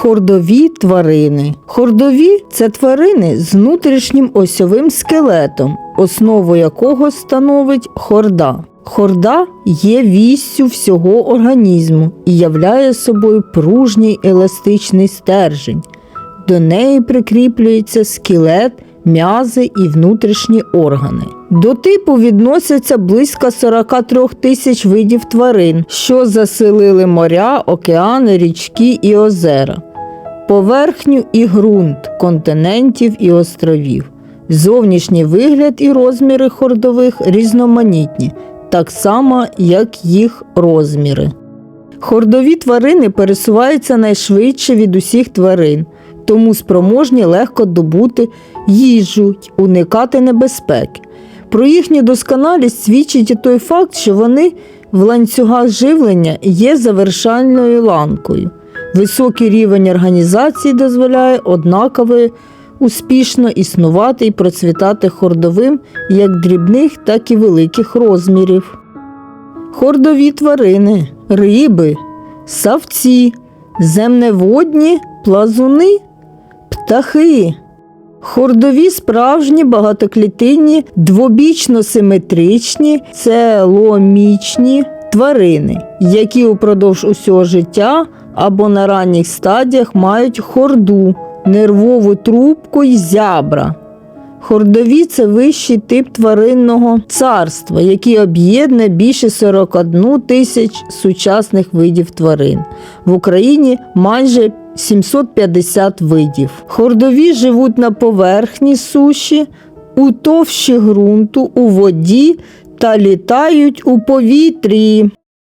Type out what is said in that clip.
Хордові тварини. Хордові це тварини з внутрішнім осьовим скелетом, основу якого становить хорда. Хорда є віссю всього організму і являє собою пружній еластичний стержень. До неї прикріплюється скелет, м'язи і внутрішні органи. До типу відносяться близько 43 тисяч видів тварин, що заселили моря, океани, річки і озера, поверхню і ґрунт континентів і островів. Зовнішній вигляд і розміри хордових різноманітні, так само, як їх розміри. Хордові тварини пересуваються найшвидше від усіх тварин, тому спроможні легко добути їжу уникати небезпеки. Про їхню досконалість свідчить і той факт, що вони в ланцюгах живлення є завершальною ланкою. Високий рівень організації дозволяє однаково успішно існувати і процвітати хордовим як дрібних, так і великих розмірів. Хордові тварини, риби, савці, земневодні, плазуни, птахи. Хордові справжні багатоклітинні, двобічно-симетричні, целомічні тварини, які упродовж усього життя або на ранніх стадіях мають хорду, нервову трубку й зябра. Хордові це вищий тип тваринного царства, який об'єднує більше 41 тисяч сучасних видів тварин. В Україні майже 750 видів. Хордові живуть на поверхні суші, у товщі ґрунту, у воді та літають у повітрі.